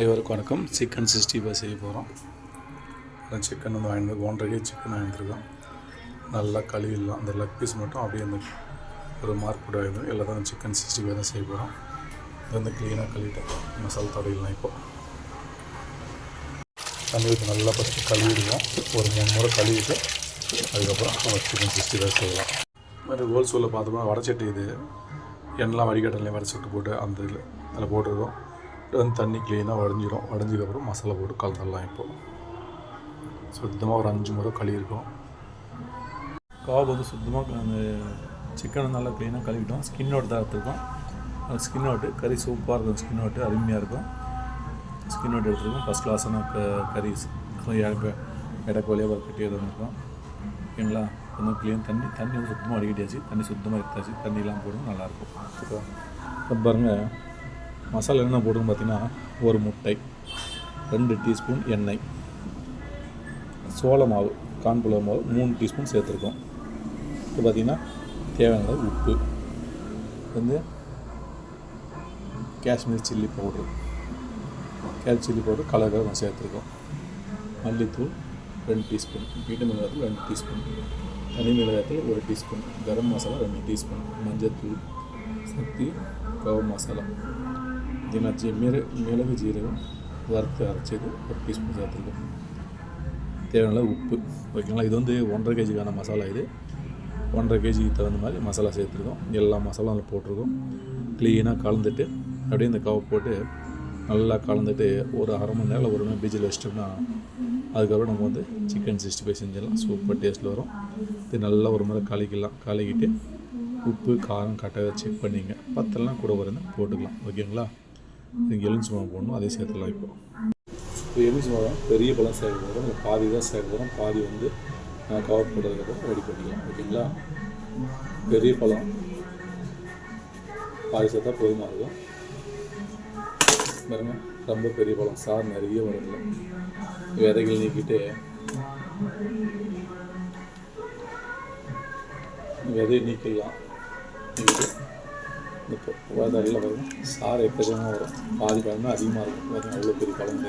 அனைவருக்கும் வணக்கம். Chicken sixty five செய்ய போகிறோம் சிக்கன் வந்து வாங்கி ஒன்றரை கேஜி சிக்கன் வாங்கிட்டுருக்கோம் நல்லா கழுவிடலாம். அந்த லெக் பீஸ் மட்டும் அப்படியே அந்த ஒரு மார்க் கூட வாங்கிடும் எல்லாத்தையும் சிக்கன் சிக்ஸ்டி ஃபைவ் தான் செய்ய போகிறோம் இது வந்து க்ளீனாக கழுவிட்டோம் மசாலா தடவிடலாம் இப்போ. தண்ணி நல்லா ஃபஸ்ட்டு கழுவிடுவோம். ஒரு மூணு முறை கழுவிட்டு அதுக்கப்புறம் நம்ம சிக்கன் சிக்ஸ்டி ஃபைவ் செய்யலாம். மாதிரி ஹோல்சேலில் பார்த்தோம்னா வடச்சட்டி இது. எண்ணெலாம் வடிகட்டலையும் வடச்சட்டு போட்டு அந்த இதில் அதில் போட்டுருக்கோம் வந்து தண்ணி க்ளீனாக வடிஞ்சிரும். உடஞ்சதுக்கப்புறம் மசாலா போட்டு கலந்துடலாம் இப்போது சுத்தமாக ஒரு அஞ்சு முறை கழுவிருக்கோம். காப் வந்து சுத்தமாக அந்த சிக்கனை நல்லா க்ளீனாக கழுவிட்டோம். ஸ்கின்னோட தான் எடுத்துருக்கோம் அந்த ஸ்கின் அவுட்டு கறி சூப்பராக இருக்கும். ஸ்கின் அவுட்டு அருமையாக இருக்கும். ஸ்கின் அவுட் எடுத்துருக்கோம். ஃபஸ்ட் கிளாஸான க கறி இடக்கோலியாக கட்டி எதுவும் இருக்கும் ஓகேங்களா? கொஞ்சம் க்ளீன் தண்ணி தண்ணி வந்து சுத்தமாக வடிகட்டியாச்சு. தண்ணி சுத்தமாக எடுத்தாச்சு. தண்ணிலாம் போடும் நல்லாயிருக்கும் பாருங்கள் மசாலா என்ன போடுன்னு பார்த்தீங்கன்னா ஒரு முட்டை ரெண்டு டீஸ்பூன் எண்ணெய் சோள மாவு கான்புலர் மாவு மூணு டீஸ்பூன் சேர்த்துருக்கோம். இப்போ பார்த்தீங்கன்னா தேவையான உப்பு வந்து காஷ்மீர் சில்லி பவுட்ரு. கேல் சில்லி பவுடர் கலர் நம்ம சேர்த்துருக்கோம். மல்லித்தூள் ரெண்டு டீஸ்பூன் வீட்டு மிளகாத்தூள் ரெண்டு டீஸ்பூன். தனி மிளகாத்தூள் ஒரு டீஸ்பூன். கரம் மசாலா ரெண்டு டீஸ்பூன். மஞ்சத்தூள் சக்தி கவ மசாலா. தினாச்சி மிளகு மிளகு ஜீரகம் வறுத்து அரைச்சது ஒரு டீஸ்பூன் சேர்த்துருக்கோம் தேவையான உப்பு ஓகேங்களா இது வந்து ஒன்றரை கேஜிக்கான மசாலா இது ஒன்றரை கேஜிக்கு தகுந்த மாதிரி மசாலா சேர்த்துருக்கோம் எல்லா மசாலாவும் அதில் போட்டிருக்கோம் க்ளீனாக கலந்துட்டு அப்படியே இந்த கவை போட்டு நல்லா கலந்துட்டு ஒரு அரை மணி நேரம் ஒரு மணி பீஜில் வச்சிட்டோம்னா அதுக்கப்புறம் நம்ம வந்து சிக்கன் சிக்ஸ்டி ஃபைவ் செஞ்சிடலாம் சூப்பர் டேஸ்ட்டில் வரும் இது நல்லா ஒரு முறை கலக்கிடலாம் கலக்கிட்டு உப்பு காரம் கரெக்டாக செக் பண்ணிங்க. பத்தெல்லாம் கூட வருதுன்னா போட்டுக்கலாம் ஓகேங்களா இங்கே எலுமிச்சி பழம் போடணும் அதே சேர்த்துலாம் இப்போ. இப்போ எலுமிச்சி பழம் பெரிய பழம் சேர்க்க போகிறோம் இல்லை பாதி தான் சேர்க்க போகிறோம் பாதி வந்து கவர் போட்டதுக்கப்புறம் ரெடி பண்ணிக்கலாம். ஓகேங்களா? பெரிய பழம். பாதி சேர்த்தா போதுமாக இருக்கும். பாருங்க ரொம்ப பெரிய பழம். சார் நிறைய வருதுல விதைகள் நீக்கிட்டு விதையை நீக்கிடலாம். நீக்கிட்டு இந்த விதையில் வரும் சாறு எக்கச்சக்கமாக வரும். பாதி பழமே அதிகமாக இருக்கும். பாருங்க அவ்வளோ பெரிய பழம்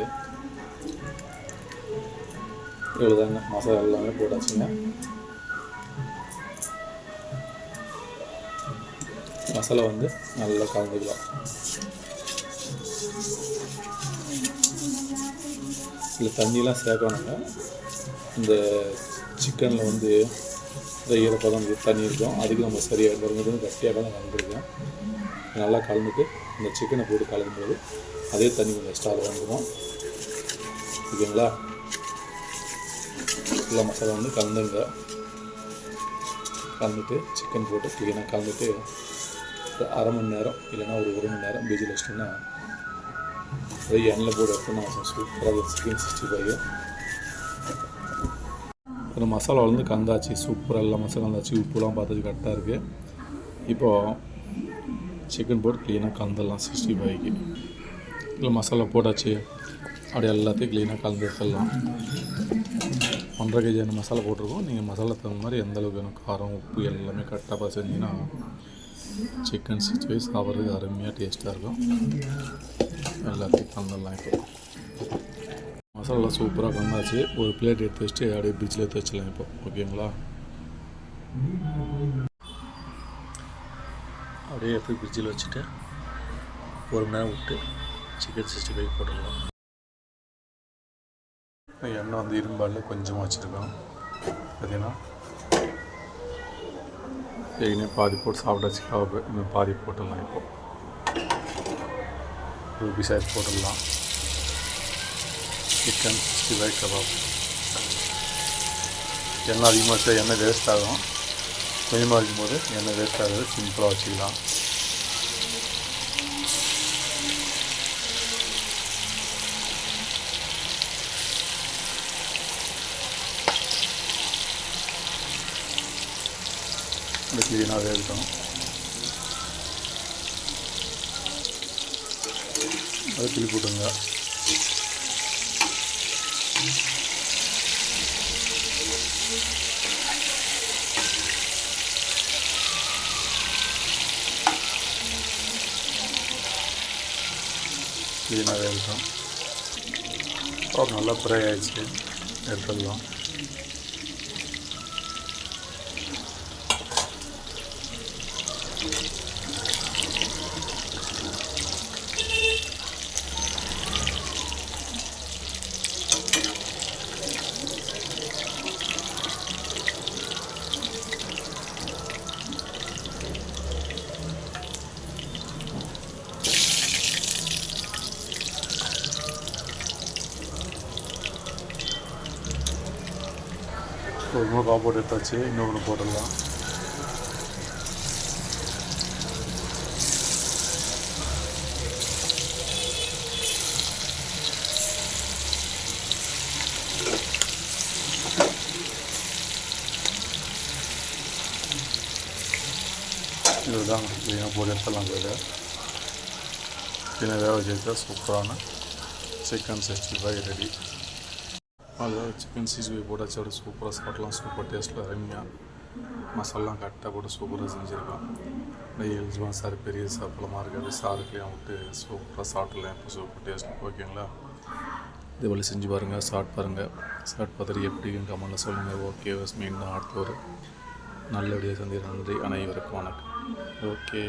இவ்வளோ தாங்க மசாலா எல்லாமே போட்டாச்சுங்க. மசாலா வந்து நல்லா கலந்துக்கலாம். இதில் தண்ணியெலாம் சேர்க்கணுங்க. இந்த சிக்கனில் வந்து இந்த ஈரப்பதம் தண்ணி இருக்கும். அதுக்கு நம்ம சரியாக மருந்து கட்டியாக தான் கலந்துருக்கோம் நல்லா கலந்துட்டு இந்த சிக்கனை போட்டு கலக்கும்போது அதே தண்ணி கொஞ்சம் எக்ஸ்ட்ரா வாங்குவோம் ஓகேங்களா? எல்லா மசாலா வந்து கலந்துங்க. கலந்துட்டு சிக்கன் போட்டு க்ளீனாக கலந்துட்டு ஒரு அரை மணி நேரம் இல்லைன்னா ஒரு ஒரு மணி நேரம் பீஜில் வச்சிட்டோம்னா அப்படியே எண்ணெயில் போட்டு எடுத்தோம்னா சூப்பராக சிக்கன் சிக்ஸ்டி ஃபைவ் அந்த மசாலா வந்து கந்தாச்சு சூப்பராக எல்லாம் மசாலா கந்தாச்சு உப்புலாம் பார்த்தாச்சு கரெக்டாக இருக்குது இப்போது சிக்கன் போட்டு க்ளீனாக கலந்துடலாம் சிக்ஸ்டி ஃபைவ்க்கு இல்லை மசாலா போட்டாச்சு. அப்படியே எல்லாத்தையும் க்ளீனாக கலந்து எடுத்துடலாம். ஒன்றரை கேஜியான மசாலா போட்டிருக்கோம். நீங்கள் மசாலா தகுந்த மாதிரி எந்த அளவுக்கு வேணும் காரம் உப்பு எல்லாமே கரெக்டாக பார்த்து செஞ்சிங்கன்னா சிக்கன் சிக்ஸ்டி ஃபைவ் சாப்பிட்றதுக்கு அருமையாக டேஸ்ட்டாக இருக்கும். எல்லாத்தையும் கலந்துடலாம் இப்போ. மசாலா சூப்பராக கலந்தாச்சு ஒரு பிளேட் எடுத்து வச்சுட்டு அப்படியே பீச்சில் எடுத்து வச்சிடலாம் இப்போ. ஓகேங்களா அப்படியே எடுத்து ஃப்ரிட்ஜில் வச்சுட்டு ஒரு மணி நேரம் விட்டு சிக்கன் சிக்ஸ்டி ஃபைவ் போட்டுடலாம். எண்ணெய் வந்து இரும்பால் கொஞ்சமாக வச்சுருக்கோம். பார்த்தீங்கன்னா ஏற்கனவே பாதி போட்டு சாப்பிட்டாச்சு. கவப்பு இன்னும் பாதி போட்டுடலாம் இப்போது ஒரு பீஸாக போட்டுடலாம். Chicken sixty five kebab. எண்ணெய் அதிகமாக வச்சா எண்ணெய் வேஸ்ட் ஆகும். கொஞ்சமாக போது எண்ணெய் வேஸ்ட் ஆகுது சிம்பிளாக வச்சுக்கலாம். இந்த க்ளீனாக வேகட்டும் அதை கிளி போட்டுங்க க்ளீனாக வேகட்டும் அப்புறம் நல்லா ஃப்ரை ஆயிடுச்சு எடுத்துடலாம் ஒரு கொஞ்சமாக காம்போட் எடுத்தாச்சு இன்னொன்று போட்டுடலாம். இதுதான் பிரியாணி போட்டு எடுத்துடலாம் இதில் பின்ன வேக வச்சு சூப்பரான சிக்கன் சிக்ஸ்டி ஃபைவ் ரெடி அதில் சிக்கன் சிக்ஸ்டி ஃபைவ் போட்டாச்சு சூப்பராக சாப்பிடலாம் சூப்பர் டேஸ்ட்டில் அருமையாக மசாலாம் கரெக்டாக போட்டு சூப்பராக செஞ்சுருக்கான். நெய் எலிஜிபாக சார் பெரிய சாப்பிடமாக இருக்குது சாருக்குலேயும் விட்டு சூப்பராக சாப்பிட்லாம் இப்போ சூப்பர் டேஸ்ட் ஓகேங்களா இதுபோல் செஞ்சு பாருங்கள் சாப்பிட்டு பாருங்கள் சாப்பிட்டு பார்த்துட்டு எப்படின்னு கமெண்டில் சொல்லுங்கள் ஓகே மீண்டும் அடுத்த ஒரு நல்லபடியாக சந்திர நன்றி. அனைவருக்கும் வணக்கம். ஓகே